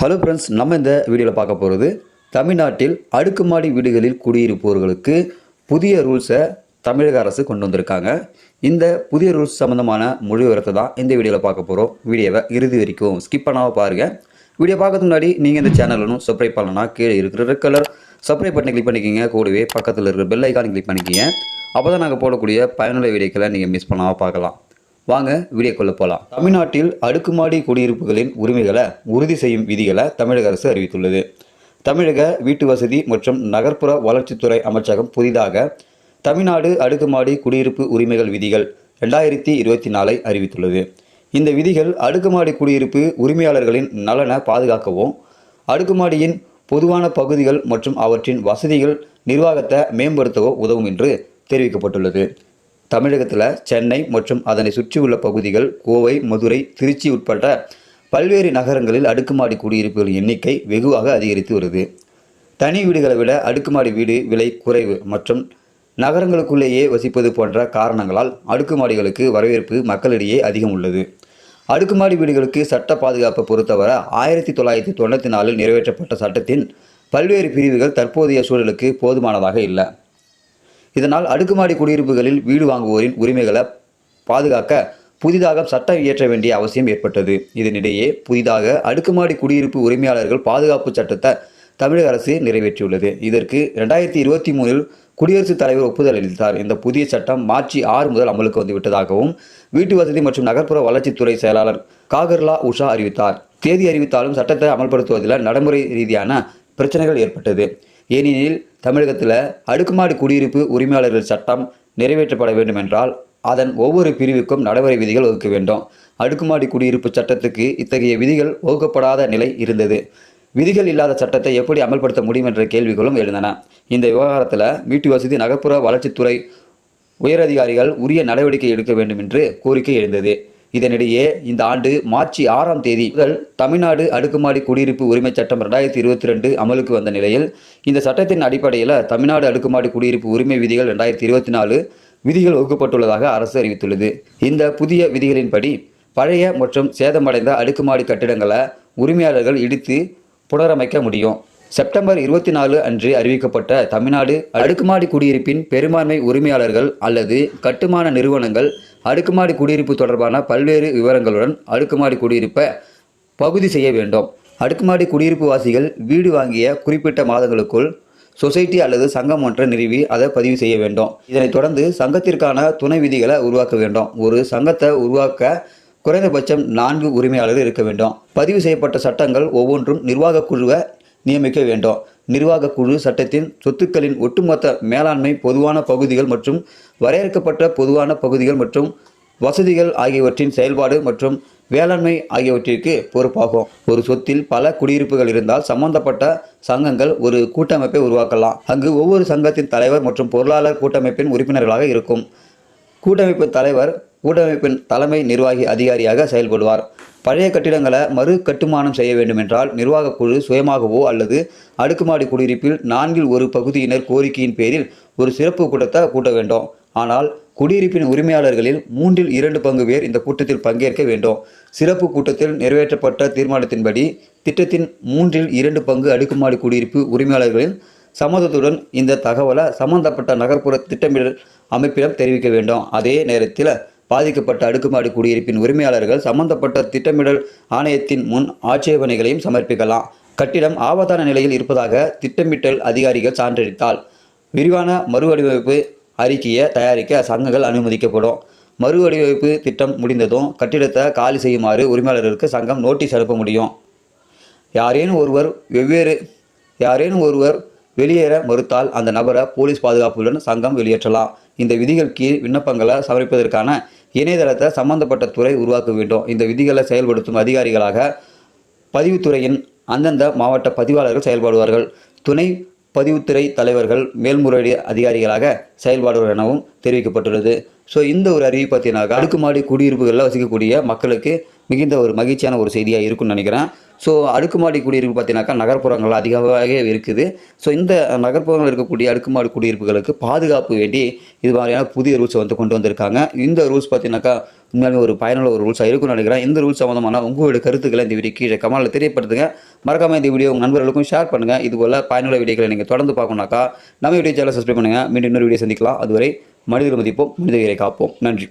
Hello friends நம்ம இந்த வீடியோவில் பார்க்க போகிறது தமிழ்நாட்டில் அடுக்குமாடி வீடுகளில் குடியிருப்பவர்களுக்கு புதிய ரூல்ஸை தமிழக அரசு கொண்டு வந்திருக்காங்க. இந்த புதிய ரூல்ஸ் சம்மந்தமான மொழி விவரத்தை தான் இந்த வீடியோவில் பார்க்க போகிறோம் வீடியோவை இறுதி வரைக்கும் ஸ்கிப் பண்ணாமல் பாருங்கள் வீடியோ பார்க்கறதுக்கு முன்னாடி நீங்கள் இந்த சேனலும் சப்ஸ்கிரைப் பண்ணலன்னா கீழே இருக்கிற ரெட் கலர் சப்ஸ்கிரைப் பட்டனை கிளிக் பண்ணிக்கிங்க. கூடவே பக்கத்தில் இருக்கிற பெல் ஐக்கான் கிளிக் பண்ணிக்கிங்க. அப்போ தான் நாங்கள் போடக்கூடிய பயனுள்ள வீடியோக்களை நீங்கள் மிஸ் பண்ணாமல் பார்க்கலாம். வாங்க வீடியோக்குள்ள போகலாம் தமிழ்நாட்டில் அடுக்குமாடி குடியிருப்புகளின் உரிமைகளை உறுதி செய்யும் விதிகளை தமிழக அரசு அறிவித்துள்ளது. தமிழக வீட்டு வசதி மற்றும் நகர்ப்புற வளர்ச்சித்துறை அமைச்சகம் புதிதாக தமிழ்நாடு அடுக்குமாடி குடியிருப்பு உரிமைகள் விதிகள் ரெண்டாயிரத்தி இருபத்தி நாலை அறிவித்துள்ளது. இந்த விதிகள் அடுக்குமாடி குடியிருப்பு உரிமையாளர்களின் நலனை பாதுகாக்கவும் அடுக்குமாடியின் பொதுவான பகுதிகள் மற்றும் அவற்றின் வசதிகள் நிர்வாகத்தை மேம்படுத்தவோ உதவும் என்று தெரிவிக்கப்பட்டுள்ளது. தமிழகத்தில் சென்னை மற்றும் அதனை சுற்றியுள்ள பகுதிகள் கோவை மதுரை திருச்சி உட்பட்ட பல்வேறு நகரங்களில் அடுக்குமாடி குடியிருப்புகளின் எண்ணிக்கை வெகுவாக அதிகரித்து வருது. தனி வீடுகளை விட அடுக்குமாடி வீடு விலை குறைவு மற்றும் நகரங்களுக்குள்ளேயே வசிப்பது போன்ற காரணங்களால் அடுக்குமாடிகளுக்கு வரவேற்பு மக்களிடையே அதிகம் உள்ளது. அடுக்குமாடி வீடுகளுக்கு சட்ட பாதுகாப்பை பொறுத்தவரை ஆயிரத்தி தொள்ளாயிரத்தி தொண்ணூற்றி நாலில் நிறைவேற்றப்பட்ட சட்டத்தின் பல்வேறு பிரிவுகள் தற்போதைய சூழலுக்கு போதுமானதாக இல்லை. இதனால் அடுக்குமாடி குடியிருப்புகளில் வீடு வாங்குவோரின் உரிமைகளை பாதுகாக்க புதிதாக சட்டம் இயற்ற வேண்டிய அவசியம் ஏற்பட்டது. இதனிடையே புதிதாக அடுக்குமாடி குடியிருப்பு உரிமையாளர்கள் பாதுகாப்பு சட்டத்தை தமிழக அரசு நிறைவேற்றியுள்ளது. இதற்கு ரெண்டாயிரத்தி இருபத்தி மூணில் குடியரசுத் தலைவர் ஒப்புதல் அளித்தார். இந்த புதிய சட்டம் மார்ச் ஆறு முதல் அமலுக்கு வந்துவிட்டதாகவும் வீட்டு வசதி மற்றும் நகர்ப்புற வளர்ச்சித்துறை செயலாளர் காகர்லா உஷா அறிவித்தார். தேதி அறிவித்தாலும் சட்டத்தை அமல்படுத்துவதில் நடைமுறை ரீதியான பிரச்சனைகள் ஏற்பட்டது. ஏனெனில் தமிழகத்தில் அடுக்குமாடி குடியிருப்பு உரிமையாளர்கள் சட்டம் நிறைவேற்றப்பட வேண்டும் என்றால் அதன் ஒவ்வொரு பிரிவுக்கும் நடைமுறை விதிகள் ஒதுக்க வேண்டும். அடுக்குமாடி குடியிருப்பு சட்டத்துக்கு இத்தகைய விதிகள் ஒதுக்கப்படாத நிலை இருந்தது. விதிகள் இல்லாத சட்டத்தை எப்படி அமல்படுத்த முடியும் என்ற கேள்விகளும் எழுந்தன. இந்த விவகாரத்தில் வீட்டு வசதி நகர்ப்புற வளர்ச்சித்துறை உயரதிகாரிகள் உரிய நடவடிக்கை எடுக்க வேண்டும் என்று கோரிக்கை எழுந்தது. இதனிடையே இந்த ஆண்டு மார்ச் ஆறாம் தேதி முதல் தமிழ்நாடு அடுக்குமாடி குடியிருப்பு உரிமை சட்டம் ரெண்டாயிரத்தி இருபத்தி ரெண்டு அமலுக்கு வந்த நிலையில் இந்த சட்டத்தின் அடிப்படையில் தமிழ்நாடு அடுக்குமாடி குடியிருப்பு உரிமை விதிகள் ரெண்டாயிரத்தி இருபத்தி நாலு விதிகள் வகுக்கப்பட்டுள்ளதாக அரசு அறிவித்துள்ளது. இந்த புதிய விதிகளின்படி பழைய மற்றும் சேதமடைந்த அடுக்குமாடி கட்டிடங்களை உரிமையாளர்கள் இடித்து புனரமைக்க முடியும். செப்டம்பர் இருபத்தி நாலு அன்று அறிவிக்கப்பட்ட தமிழ்நாடு அடுக்குமாடி குடியிருப்பின் பெரும்பான்மை உரிமையாளர்கள் அல்லது கட்டுமான நிறுவனங்கள் அடுக்குமாடி குடியிருப்பு தொடர்பான பல்வேறு விவரங்களுடன் அடுக்குமாடி குடியிருப்பை பகுதி செய்ய வேண்டும். அடுக்குமாடி குடியிருப்பு வாசிகள் வீடு வாங்கிய குறிப்பிட்ட மாதங்களுக்குள் சொசைட்டி அல்லது சங்கம் ஒன்றை நிறுவி அதை பதிவு செய்ய வேண்டும். இதனைத் தொடர்ந்து சங்கத்திற்கான துணை விதிகளை உருவாக்க வேண்டும். ஒரு சங்கத்தை உருவாக்க குறைந்தபட்சம் நான்கு உரிமையாளர்கள் இருக்க வேண்டும். பதிவு செய்யப்பட்ட சட்டங்கள் ஒவ்வொன்றும் நிர்வாக குழுவை நியமிக்க வேண்டும். நிர்வாக குழு சட்டத்தின் சொத்துக்களின் ஒட்டுமொத்த மேலாண்மை பொதுவான பகுதிகள் மற்றும் வரையறுக்கப்பட்ட பொதுவான பகுதிகள் மற்றும் வசதிகள் ஆகியவற்றின் செயல்பாடு மற்றும் வேளாண்மை ஆகியவற்றிற்கு பொறுப்பாகும். ஒரு சொத்தில் பல குடியிருப்புகள் இருந்தால் சம்பந்தப்பட்ட சங்கங்கள் ஒரு கூட்டமைப்பை உருவாக்கலாம். அங்கு ஒவ்வொரு சங்கத்தின் தலைவர் மற்றும் பொருளாளர் கூட்டமைப்பின் உறுப்பினர்களாக இருக்கும். கூட்டமைப்பு தலைவர் கூட்டமைப்பின் தலைமை நிர்வாகி அதிகாரியாக செயல்படுவார். பழைய கட்டிடங்களை மறு கட்டுமானம் செய்ய வேண்டுமென்றால் நிர்வாக குழு சுயமாகவோ அல்லது அடுக்குமாடி குடியிருப்பில் நான்கில் ஒரு பகுதியினர் கோரிக்கையின் பேரில் ஒரு சிறப்பு கூட்டத்தை கூட்ட வேண்டும். ஆனால் குடியிருப்பின் உரிமையாளர்களில் மூன்றில் இரண்டு பங்கு பேர் இந்த கூட்டத்தில் பங்கேற்க வேண்டும். சிறப்பு கூட்டத்தில் நிறைவேற்றப்பட்ட தீர்மானத்தின்படி திட்டத்தின் மூன்றில் இரண்டு பங்கு அடுக்குமாடி குடியிருப்பு உரிமையாளர்களின் சம்மதத்துடன் இந்த தகவலை சம்பந்தப்பட்ட நகர்ப்புற திட்டமிடல் அமைப்பிடம் தெரிவிக்க வேண்டும். அதே நேரத்தில் பாதிக்கப்பட்ட அடுக்குமாடி குடியிருப்பின் உரிமையாளர்கள் சம்பந்தப்பட்ட திட்டமிடல் ஆணையத்தின் முன் ஆட்சேபனைகளையும் சமர்ப்பிக்கலாம். கட்டிடம் ஆபத்தான நிலையில் இருப்பதாக திட்டமிட்டல் அதிகாரிகள் சான்றளித்தால் விரிவான மறுவடிவமைப்பு அறிக்கையை தயாரிக்க சங்கங்கள் அனுமதிக்கப்படும். மறுவடிவமைப்பு திட்டம் முடிந்ததும் கட்டிடத்தை காலி செய்யுமாறு உரிமையாளர்களுக்கு சங்கம் நோட்டீஸ் அனுப்ப முடியும். யாரேனும் ஒருவர் வெவ்வேறு யாரேனும் ஒருவர் வெளியேற மறுத்தால் அந்த நபரை போலீஸ் பாதுகாப்புடன் சங்கம் வெளியேற்றலாம். இந்த விதிகள் கீழ் விண்ணப்பங்களை சமர்ப்பதற்கான இணையதளத்தை சம்பந்தப்பட்ட துறை உருவாக்க வேண்டும். இந்த விதிகளை செயல்படுத்தும் அதிகாரிகளாக பதிவுத்துறையின் அந்தந்த மாவட்ட பதிவாளர்கள் செயல்படுவார்கள். துணை பதிவுத்துறை தலைவர்கள் மேல்முறையீடு அதிகாரிகளாக செயல்பாடுவர் எனவும் தெரிவிக்கப்பட்டுள்ளது. ஸோ இந்த ஒரு அறிவு பார்த்தீங்கன்னாக்கா அடுக்குமாடி குடியிருப்புகளில் வசிக்கக்கூடிய மக்களுக்கு மிகுந்த ஒரு மகிழ்ச்சியான ஒரு செய்தியாக இருக்கும்னு நினைக்கிறேன். ஸோ அடுக்குமாடி குடியிருப்பு பார்த்தீங்கன்னாக்கா நகர்ப்புறங்கள் அதிகமாகவே இருக்குது. ஸோ இந்த நகர்ப்புறங்கள் இருக்கக்கூடிய அடுக்குமாடி குடியிருப்புகளுக்கு பாதுகாப்பு வேண்டி இது மாதிரியான புதிய ரூல்ஸை வந்து கொண்டு வந்திருக்காங்க. இந்த ரூல்ஸ் பார்த்தீங்கன்னாக்கா உண்மையாலுமே ஒரு பயனுள்ள ஒரு ரூல்ஸாக இருக்கும்னு நினைக்கிறேன். இந்த ரூல்ஸ் சம்மந்தமான உங்களுடைய கருத்துக்களை இந்த வீடியோ கீழே கமலில் தெரியப்படுத்துங்க. மறக்காமல் இந்த வீடியோ உங்கள் நண்பர்களுக்கும் ஷேர் பண்ணுங்கள் இது போல் பயனுள்ள வீடியோக்களை நீங்கள் தொடர்ந்து பார்க்கணுனாக்கா நம்ம வீடியோ சேனலை சப்ஸ்கிரைப் பண்ணுங்கள் மீண்டும் இன்னொரு வீடியோ சந்திக்கலாம். அதுவரை மனிதர் மதிப்போம் மனிதரை காப்போம். நன்றி.